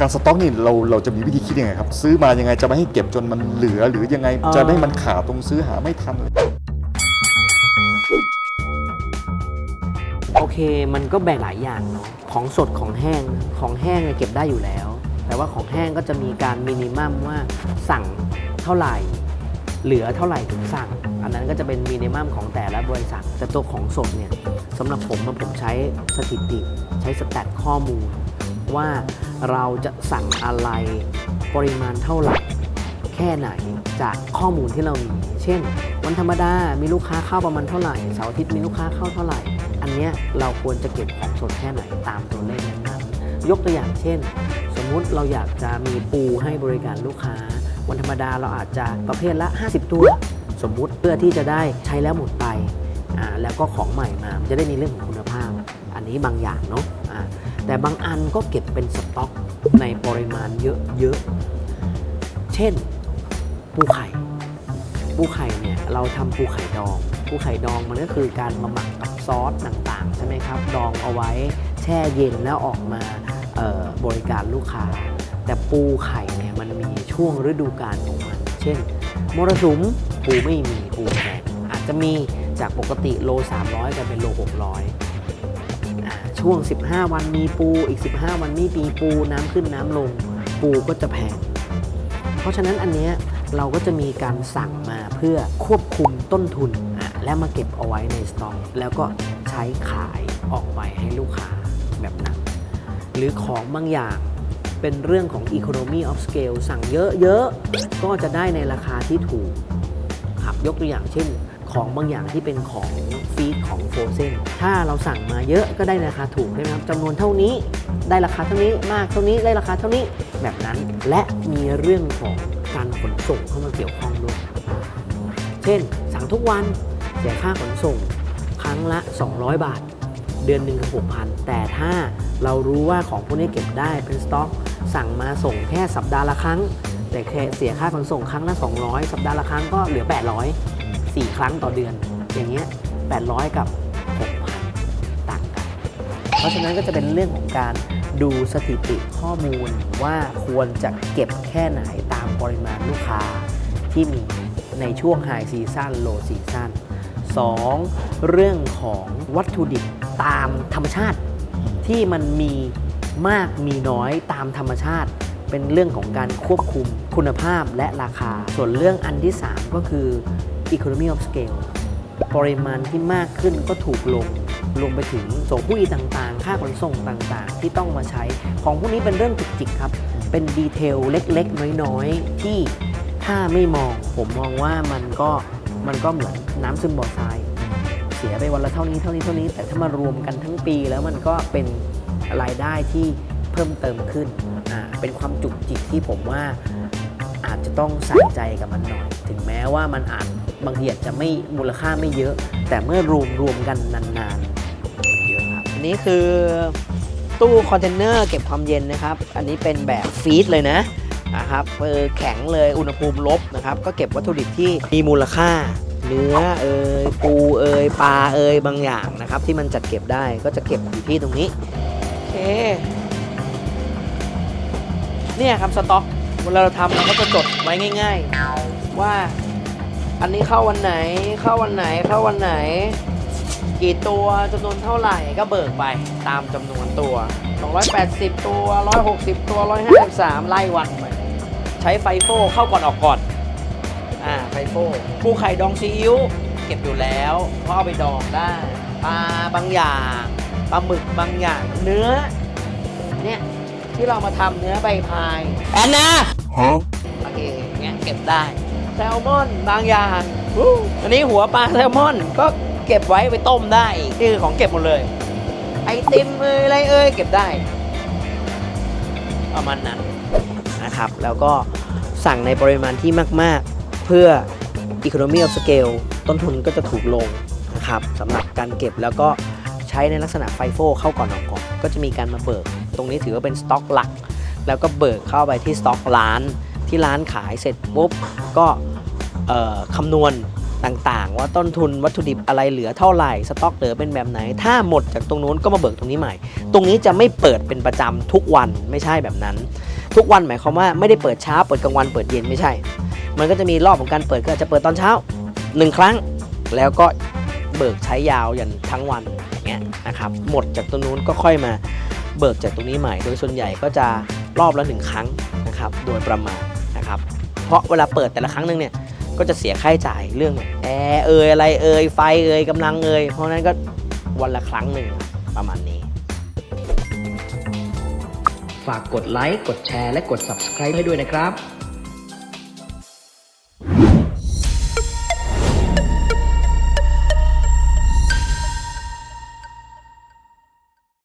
การสต็อกนี่เราเราจะมีวิธีคิดยังไงครับ ซื้อมายังไงจะไม่ให้เก็บจนมันเหลือหรือยังไงอ่า จะไม่ให้มันขาดตรงซื้อหาไม่ทันโอเค มันก็แบ่งหลายอย่างเนาะ ของสดของแห้ง ของแห้งเนี่ยเก็บได้อยู่แล้ว แต่ว่าของแห้งก็จะมีการมินิมัมว่าสั่งเท่าไหร่ เหลือเท่าไหร่ถึงสั่ง อันนั้นก็จะเป็นมินิมัมของแต่ละบริษัท แต่ตัวของสดเนี่ยสำหรับผมอะผมใช้สถิติ ใช้สแตทข้อมูล ว่าเราจะสั่งอะไรปริมาณเท่าไหร่แค่ไหนจากข้อมูลที่เรามี เช่น วันธรรมดา มีลูกค้าเข้าประมาณเท่าไหร่เสาร์อาทิตย์มีลูกค้าเข้าเท่าไหร่ อันเนี้ยเราควรจะเก็บของสดแค่ไหนตามตัวเลขนั้นๆยกตัวอย่างเช่น สมมุติเราอยากจะมีปูให้บริการลูกค้า วันธรรมดาเราอาจจะประเภทละ 50 ตัว สมมุติเพื่อที่จะได้ใช้แล้วหมดไปอ่าแล้วก็ของใหม่มาจะได้มีเรื่องของคุณภาพ อันนี้บางอย่างเนาะอ่า แต่บางอันก็เก็บเป็นสต็อกในปริมาณเยอะๆ เช่น ปูไข่ ปูไข่เนี่ยเราทำปูไข่ดอง ปูไข่ดองมันก็คือการมาหมักกับซอสต่างๆ ใช่ไหมครับ ดองเอาไว้แช่เย็นแล้วออกมาบริการลูกค้า แต่ปูไข่เนี่ยมันมีช่วงฤดูกาลของมัน เช่น มรสุมปูไม่มีปูแพงอาจจะมีจากปกติโล 300กลายเป็นโล 600อ่า ช่วง 15 วันมีปูอีก 15 วันไม่มีปูน้ำขึ้นน้ำลง ปูก็จะแพง เพราะฉะนั้นอันเนี้ยเราก็จะมีการสั่งมาเพื่อควบคุมต้นทุนอะและมาเก็บเอาไว้ในสต็อกแล้วก็ใช้ขายออกไปให้ลูกค้าแบบนั้น หรือของบางอย่างเป็นเรื่องของ economy of scale สั่งเยอะๆ ก็จะได้ในราคาที่ถูกครับยกตัวอย่างเช่น ของบางอย่างที่เป็นของฟีดของโฟเซนถ้าเราสั่งมาเยอะก็ได้ราคาถูกใช่ไหมครับจำนวนเท่านี้ได้ราคาเท่านี้มากเท่านี้ได้ราคาเท่านี้แบบนั้น และมีเรื่องของการขนส่งเข้ามาเกี่ยวข้องด้วยเช่น สั่งทุกวันเสียค่าขนส่งครั้งละ 200 บาท เดือนหนึ่งคือ6,000แต่ถ้าเรารู้ว่าของพวกนี้เก็บได้เป็นสต็อก สั่งมาส่งแค่สัปดาห์ละครั้ง แต่แค่เสียค่าขนส่งครั้งละ 200 สัปดาห์ละครั้งก็เหลือ 800 4 ครั้งต่อเดือน อย่างเงี้ย800 กับ 6,000 ต่างกัน เพราะฉะนั้นก็จะเป็นเรื่องของการดูสถิติข้อมูลว่าควรจะเก็บแค่ไหนตามปริมาณลูกค้าที่มีในช่วงไฮซีซั o นโลซีซั o น 2. เรื่องของวัตถุดิบตามธรรมชาติ ที่มันมีมากมีน้อยตามธรรมชาติ เป็นเรื่องของการควบคุมคุณภาพและราคา ส่วนเรื่องอันที่ 3 ก็คือ economy of scale ปริมาณที่มากขึ้นก็ถูกลงรวมไปถึงส่งผู้อีต่างๆ ค่าขนส่งต่างๆ ที่ต้องมาใช้ ของพวกนี้เป็นเรื่องจุกจิกครับ เป็นดีเทลเล็กๆ น้อยๆ ที่ถ้าไม่มอง ผมมองว่ามันก็มันก็เหมือนน้ำซึมบ่อทราย เสียไปวันละเท่านี้เท่านี้เท่านี้ แต่ถ้ามารวมกันทั้งปีแล้วมันก็เป็นรายได้ที่เพิ่มเติมขึ้น อ่า เป็นความจุกจิกที่ผมว่าอาจจะต้องใส่ใจกับมันหน่อย ถึงแม้ว่ามันอาจ บางทีอาจจะไม่มูลค่าไม่เยอะ แต่เมื่อรวมรวมกันนานๆมันเยอะครับอันนี้คือตู้คอนเทนเนอร์เก็บความเย็นนะครับ อันนี้เป็นแบบฟีดเลยนะนะครับเออแข็งเลยอุณหภูมิลบนะครับ ก็เก็บวัตถุดิบที่มีมูลค่า เนื้อเอยปูเอยปลาเอยบางอย่างนะครับ ที่มันจัดเก็บได้ก็จะเก็บอยู่ที่ตรงนี้โอเคเนี่ยครับสต็อกเวลาเราทำเราก็จะจดไว้ง่าย ๆ ว่า อันนี้เข้าวันไหน เข้าวันไหน เข้าวันไหน กี่ตัวจำนวนเท่าไหร่ก็เบิกไปตามจำนวนตัว 280 ตัว 160 ตัว 153 ไล่วันไปใช้ไฟโฟเข้าก่อนออกก่อน อ่า ไฟโฟปูไข่ดองซีอิ๊วเก็บอยู่แล้ว เพราะเอาไปดองได้ ปลาบางอย่างปลาหมึกบางอย่าง เนื้อ เนี่ย ที่เรามาทำเนื้อใบพาย แอนนาโอเคเงี้ยเก็บได้ แซลมอนบางอย่างอันนี้หัวปลาแซลมอนก็เก็บไว้ไปต้มได้นี่คือของเก็บหมดเลย ไอติมเอ้ยอะไรเอ้ยเก็บได้ประมาณนั้นนะครับ แล้วก็สั่งในปริมาณที่มาก ๆ เพื่อ economy of scale ต้นทุนก็จะถูกลงนะครับสำหรับการเก็บแล้วก็ใช้ในลักษณะไฟโฟเข้าก่อนออกก่อน ก็จะมีการมาเบิก ตรงนี้ถือว่าเป็นสต็อกหลัก แล้วก็เบิกเข้าไปที่สต็อกร้าน ที่ร้านขายเสร็จปุ๊บก็คำนวณต่างๆ ว่าต้นทุนวัตถุดิบอะไรเหลือเท่าไหร่สต็อกเหลือเป็นแบบไหน ถ้าหมดจากตรงนู้นก็มาเบิกตรงนี้ใหม่ ตรงนี้จะไม่เปิดเป็นประจำทุกวันไม่ใช่แบบนั้น ทุกวันหมายความว่าไม่ได้เปิดเช้าเปิดกลางวันเปิดเย็นไม่ใช่ มันก็จะมีรอบของการเปิดก็อาจจะเปิดตอนเช้าหนึ่งครั้ง แล้วก็เบิกใช้ยาวยันทั้งวันอย่างเงี้ยนะครับหมดจากตรงนู้นก็ค่อยมาเบิกจากตรงนี้ใหม่ โดยส่วนใหญ่ก็จะรอบละหนึ่งครั้งนะครับโดยประมาณ นะครับ เพราะเวลาเปิดแต่ละครั้งหนึ่งเนี่ยก็จะเสียค่าใช้จ่ายเรื่องแอร์เอยอะไรเอยไฟเอยกำลังเอยเพราะนั้นก็วันละครั้งหนึ่งประมาณนี้ ฝากกดไลค์กดแชร์และกด subscribe ให้ด้วยนะครับ